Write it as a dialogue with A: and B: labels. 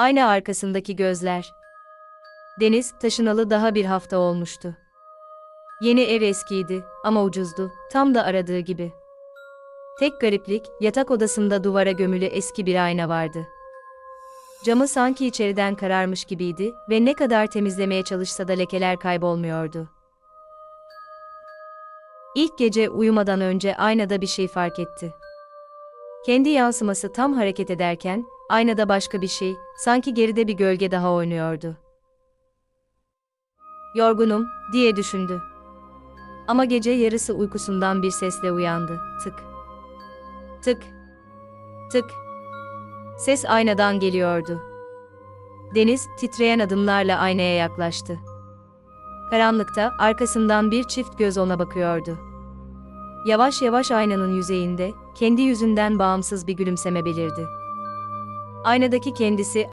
A: Ayna arkasındaki gözler. Deniz taşınalı daha bir hafta olmuştu. Yeni ev eskiydi ama ucuzdu, tam da aradığı gibi. Tek gariplik, yatak odasında duvara gömülü eski bir ayna vardı. Camı sanki içeriden kararmış gibiydi ve ne kadar temizlemeye çalışsa da lekeler kaybolmuyordu. İlk gece uyumadan önce aynada bir şey fark etti. Kendi yansıması tam hareket ederken, aynada başka bir şey, sanki geride bir gölge daha oynuyordu. Yorgunum, diye düşündü. Ama gece yarısı uykusundan bir sesle uyandı. Tık. Tık. Tık. Ses aynadan geliyordu. Deniz titreyen adımlarla aynaya yaklaştı. Karanlıkta arkasından bir çift göz ona bakıyordu. Yavaş yavaş aynanın yüzeyinde kendi yüzünden bağımsız bir gülümseme belirdi. Aynadaki kendisi